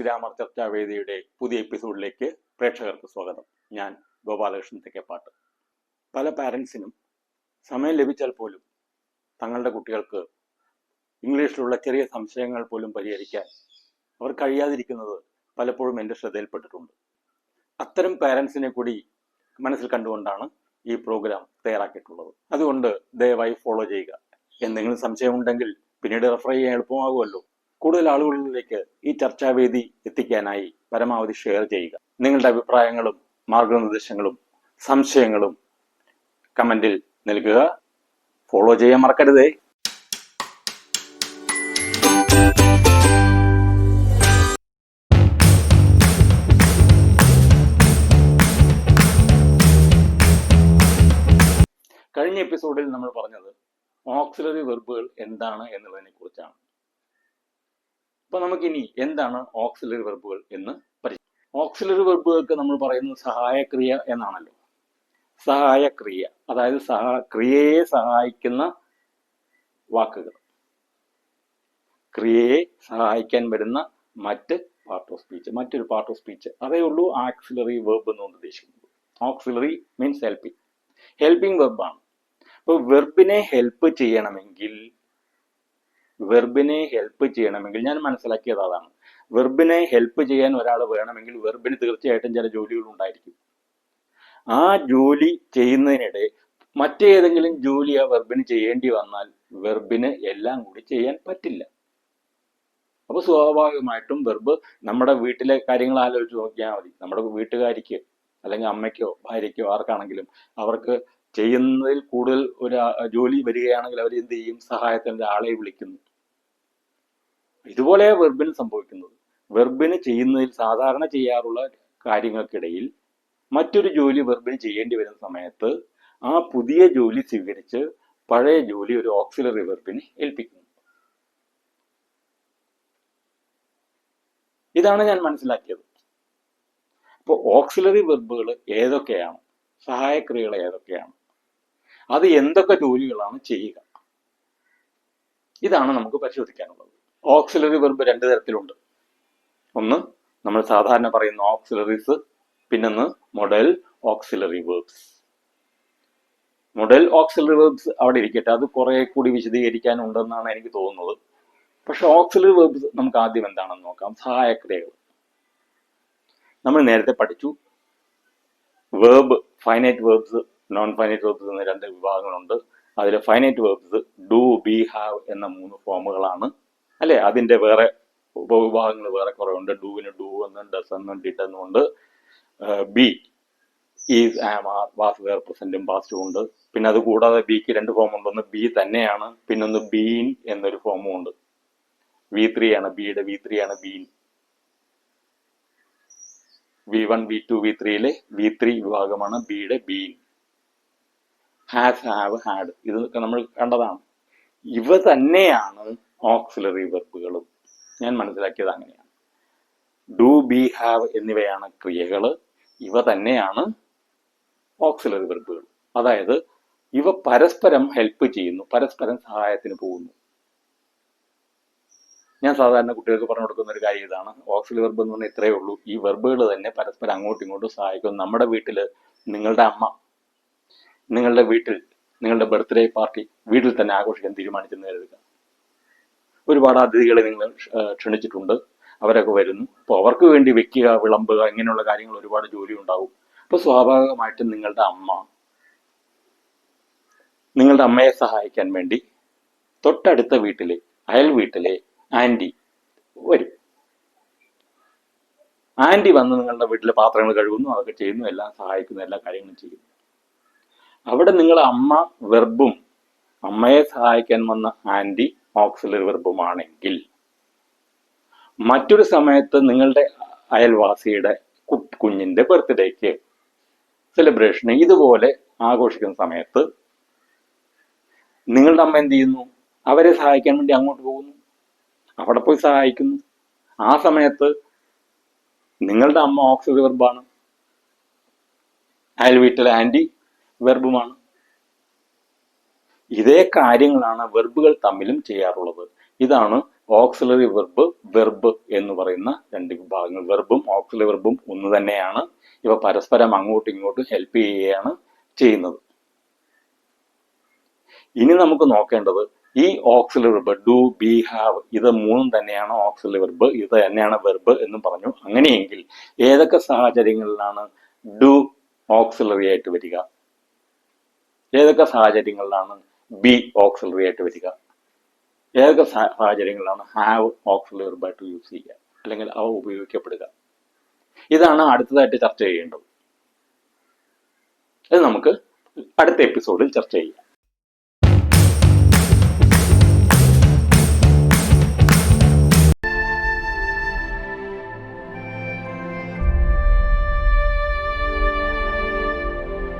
Grammar ചർച്ചാവേദിയുടെ പുതിയ എപ്പിസോഡിലേക്ക് പ്രേക്ഷകർക്ക് സ്വാഗതം. ഞാൻ ഗോപാലകൃഷ്ണൻ തെക്കേപ്പാട്ട്. പല പാരൻസിനും സമയം ലഭിച്ചാൽ പോലും തങ്ങളുടെ കുട്ടികൾക്ക് ഇംഗ്ലീഷിലുള്ള ചെറിയ സംശയങ്ങൾ പോലും പരിഹരിക്കാൻ അവർ കഴിയാതിരിക്കുന്നത് പലപ്പോഴും എന്റെ ശ്രദ്ധയിൽപ്പെട്ടിട്ടുണ്ട്. അത്തരം പാരൻസിനെ കൂടി മനസ്സിൽ കണ്ടുകൊണ്ടാണ് ഈ പ്രോഗ്രാം തയ്യാറാക്കിയിട്ടുള്ളത്. അതുകൊണ്ട് ദയവായി ഫോളോ ചെയ്യുക. എന്തെങ്കിലും സംശയമുണ്ടെങ്കിൽ പിന്നീട് റെഫർ ചെയ്യാൻ എളുപ്പമാകുമല്ലോ. കൂടുതൽ ആളുകളിലേക്ക് ഈ ചർച്ചാവേദി എത്തിക്കാനായി പരമാവധി ഷെയർ ചെയ്യുക. നിങ്ങളുടെ അഭിപ്രായങ്ങളും മാർഗനിർദ്ദേശങ്ങളും സംശയങ്ങളും കമന്റിൽ നൽകുക. ഫോളോ ചെയ്യാൻ മറക്കരുതേ. കഴിഞ്ഞ എപ്പിസോഡിൽ നമ്മൾ പറഞ്ഞത് ഓക്സിലറി വെർബുകൾ എന്താണ് എന്നുള്ളതിനെ കുറിച്ചാണ് അപ്പൊ നമുക്കിനി എന്താണ് ഓക്സിലറി വെർബുകൾ എന്ന് പരിചയം ഓക്സിലറി വെർബുകൾക്ക് നമ്മൾ പറയുന്നത് സഹായക്രിയ എന്നാണല്ലോ. സഹായക്രിയ അതായത് സഹാ ക്രിയയെ സഹായിക്കുന്ന വാക്കുകൾ. ക്രിയയെ സഹായിക്കാൻ വരുന്ന മറ്റ് പാർട്ട് ഓഫ് സ്പീച്ച് മറ്റൊരു പാർട്ട് ഓഫ് സ്പീച്ച് അതേ ഉള്ളൂ ആക്സിലറി വെർബ് എന്നുകൊണ്ട് ഉദ്ദേശിക്കുന്നത്. ഓക്സിലറി മീൻസ് ഹെൽപ്പിംഗ് ഹെൽപ്പിംഗ് വെർബാണ് അപ്പോൾ വെർബിനെ ഹെൽപ്പ് ചെയ്യണമെങ്കിൽ വെർബിനെ ഹെൽപ്പ് ചെയ്യണമെങ്കിൽ ഞാൻ മനസ്സിലാക്കിയത് അതാണ്. വെർബിനെ ഹെൽപ്പ് ചെയ്യാൻ ഒരാൾ വേണമെങ്കിൽ വെർബിന് തീർച്ചയായിട്ടും ചില ജോലികൾ ഉണ്ടായിരിക്കും. ആ ജോലി ചെയ്യുന്നതിനിടെ മറ്റേതെങ്കിലും ജോലി ആ വെർബിന് ചെയ്യേണ്ടി വന്നാൽ വെർബിന് എല്ലാം കൂടി ചെയ്യാൻ പറ്റില്ല. അപ്പൊ സ്വാഭാവികമായിട്ടും വെർബ് നമ്മുടെ വീട്ടിലെ കാര്യങ്ങൾ ആലോചിച്ച് നോക്കിയാൽ മതി. നമ്മുടെ വീട്ടുകാരിക്ക് അല്ലെങ്കിൽ അമ്മയ്ക്കോ ഭാര്യയ്ക്കോ ആർക്കാണെങ്കിലും അവർക്ക് ചെയ്യുന്നതിൽ കൂടുതൽ ഒരു ജോലി വരികയാണെങ്കിൽ അവർ എന്ത് ചെയ്യും? സഹായത്തിന്റെ ആളെ വിളിക്കുന്നു. ഇതുപോലെ വെർബിന് സംഭവിക്കുന്നത്. വെർബിന് ചെയ്യുന്നതിൽ സാധാരണ ചെയ്യാറുള്ള കാര്യങ്ങൾക്കിടയിൽ മറ്റൊരു ജോലി വെർബിന് ചെയ്യേണ്ടി വരുന്ന സമയത്ത് ആ പുതിയ ജോലി സ്വീകരിച്ച് പഴയ ജോലി ഒരു ഓക്സിലറി വെർബിന് ഏൽപ്പിക്കുന്നു. ഇതാണ് ഞാൻ മനസ്സിലാക്കിയത്. അപ്പോൾ ഓക്സിലറി വെർബുകൾ ഏതൊക്കെയാണ്? സഹായക്രിയകൾ ഏതൊക്കെയാണ്? അത് എന്തൊക്കെ ജോലികളാണ് ചെയ്യുക? ഇതാണ് നമുക്ക് പരിശോധിക്കാനുള്ളത്. ഓക്സിലറി വെർബ് രണ്ട് തരത്തിലുണ്ട്. ഒന്ന് നമ്മൾ സാധാരണ പറയുന്ന ഓക്സിലറീസ് പിന്നൊന്ന് modal auxiliary verbs modal auxiliary verbs അവിടെ ഇരിക്കട്ടെ. അത് കുറെ കൂടി വിശദീകരിക്കാനുണ്ടെന്നാണ് എനിക്ക് തോന്നുന്നത്. പക്ഷെ ഓക്സിലറി വെർബ്സ് നമുക്ക് ആദ്യം എന്താണെന്ന് നോക്കാം. സഹായക്രിയകൾ. നമ്മൾ നേരത്തെ പഠിച്ചു. Verb finite verbs non finite verbs എന്ന രണ്ട് വിഭാഗങ്ങളുണ്ട്. അതിൽ finite verbs do be have എന്ന മൂന്ന് ഫോമുകളാണ് അല്ലെ? അതിന്റെ വേറെ ഉപവിഭാഗങ്ങൾ വേറെ കുറെ ഉണ്ട് ഡൂവിന് ഡു എന്നും ഡസ് എന്നും did be is am are was were പ്രസന്റും പാസ്റ്റും ഉണ്ട്. പിന്നെ അത് കൂടാതെ ബിക്ക് രണ്ട് ഫോം ഉണ്ട് ഒന്ന് ബി തന്നെയാണ്. പിന്നെ ഒന്ന് ബീൻ എന്നൊരു ഫോമും ഉണ്ട്. വി ത്രീ ആണ്. ബിയുടെ വി ത്രീ ആണ് been. V one V two V ത്രീയിലെ V three വിഭാഗമാണ് ബിയുടെ ബീൻ. Has have had. ഇതൊക്കെ നമ്മൾ കണ്ടതാണ്. ഇവ തന്നെയാണ് ഓക്സിലറി വെർബുകളും ഞാൻ മനസ്സിലാക്കിയത് അങ്ങനെയാണ്. ഡു ബി ഹാവ് എന്നിവയാണ് ക്രിയകൾ ഇവ തന്നെയാണ് ഓക്സിലറി വെർബുകൾ അതായത് ഇവ പരസ്പരം ഹെൽപ്പ് ചെയ്യുന്നു പരസ്പരം സഹായത്തിന് പോകുന്നു. ഞാൻ സാധാരണ കുട്ടികൾക്ക് പറഞ്ഞു കൊടുക്കുന്ന ഒരു കാര്യം ഇതാണ്. ഓക്സിലറി വെർബ് എന്ന് പറഞ്ഞാൽ ഇത്രയേ ഉള്ളൂ. ഈ വെർബുകൾ തന്നെ പരസ്പരം അങ്ങോട്ടും ഇങ്ങോട്ടും സഹായിക്കും. നമ്മുടെ വീട്ടിൽ നിങ്ങളുടെ അമ്മ നിങ്ങളുടെ വീട്ടിൽ നിങ്ങളുടെ ബർത്ത്ഡേ പാർട്ടി വീട്ടിൽ തന്നെ ആഘോഷിക്കാൻ തീരുമാനിച്ചെന്ന് കരുതുക. ഒരുപാട് അതിഥികളെ നിങ്ങൾ ക്ഷണിച്ചിട്ടുണ്ട്. അവരൊക്കെ വരുന്നു. അപ്പോൾ അവർക്ക് വേണ്ടി വെക്കുക വിളമ്പുക ഇങ്ങനെയുള്ള കാര്യങ്ങൾ ഒരുപാട് ജോലി ഉണ്ടാവും. അപ്പോൾ സ്വാഭാവികമായിട്ടും നിങ്ങളുടെ അമ്മ നിങ്ങളുടെ അമ്മയെ സഹായിക്കാൻ വേണ്ടി തൊട്ടടുത്ത വീട്ടിലെ അയൽ വീട്ടിലെ ആന്റി വരും. ആന്റി വന്ന് നിങ്ങളുടെ വീട്ടിലെ പാത്രങ്ങൾ കഴുകുന്നു അതൊക്കെ ചെയ്യുന്നു എല്ലാം സഹായിക്കുന്നു എല്ലാ കാര്യങ്ങളും ചെയ്യുന്നു. അവിടെ നിങ്ങളുടെ അമ്മ വെർബും അമ്മയെ സഹായിക്കാൻ വന്ന ആന്റി ഓക്സിലറി വെർബുമാണെങ്കിൽ മറ്റൊരു സമയത്ത് നിങ്ങളുടെ അയൽവാസിയുടെ കു- കുഞ്ഞിന്റെ ബർത്ത്ഡേക്ക് സെലിബ്രേഷന് ഇതുപോലെ ആഘോഷിക്കുന്ന സമയത്ത് നിങ്ങളുടെ അമ്മ എന്ത് ചെയ്യുന്നു? അവരെ സഹായിക്കാൻ വേണ്ടി അങ്ങോട്ട് പോകുന്നു. അവിടെ പോയി സഹായിക്കുന്നു. ആ സമയത്ത് നിങ്ങളുടെ അമ്മ ഓക്സിലറി വെർബാണ് അയൽ വീട്ടിലെ ആന്റി വെർബുമാണ്. ഇതേ കാര്യങ്ങളാണ് വെർബുകൾ തമ്മിലും ചെയ്യാറുള്ളത്. ഇതാണ് ഓക്സിലറി വെർബ് വെർബ് എന്ന് പറയുന്ന രണ്ട് വിഭാഗങ്ങൾ. വെർബും ഓക്സിലറി വെർബും ഒന്ന് തന്നെയാണ്. ഇവ പരസ്പരം അങ്ങോട്ടും ഇങ്ങോട്ടും ഹെൽപ്പ് ചെയ്യുകയാണ് ചെയ്യുന്നത്. ഇനി നമുക്ക് നോക്കേണ്ടത് ഈ auxiliary verb do be have ഇത് മൂന്നും തന്നെയാണ് ഓക്സിലറി വെർബ് ഇത് തന്നെയാണ് വെർബ് എന്ന് പറഞ്ഞു. അങ്ങനെയെങ്കിൽ ഏതൊക്കെ സാഹചര്യങ്ങളിലാണ് ഡു ഓക്സിലറി ആയിട്ട് വരിക? ഏതൊക്കെ സാഹചര്യങ്ങളിലാണ് ബി ഓക്സിലറി ആയിട്ട് വരിക. ഏതൊക്കെ സാഹചര്യങ്ങളിലാണ് ഹാവ് ഓക്സിലറി വെർബായിട്ട് യൂസ് ചെയ്യുക അല്ലെങ്കിൽ അവ ഉപയോഗിക്കപ്പെടുക. ഇതാണ് അടുത്തതായിട്ട് ചർച്ച ചെയ്യേണ്ടത്. ഇത് നമുക്ക് അടുത്ത എപ്പിസോഡിൽ ചർച്ച ചെയ്യാം.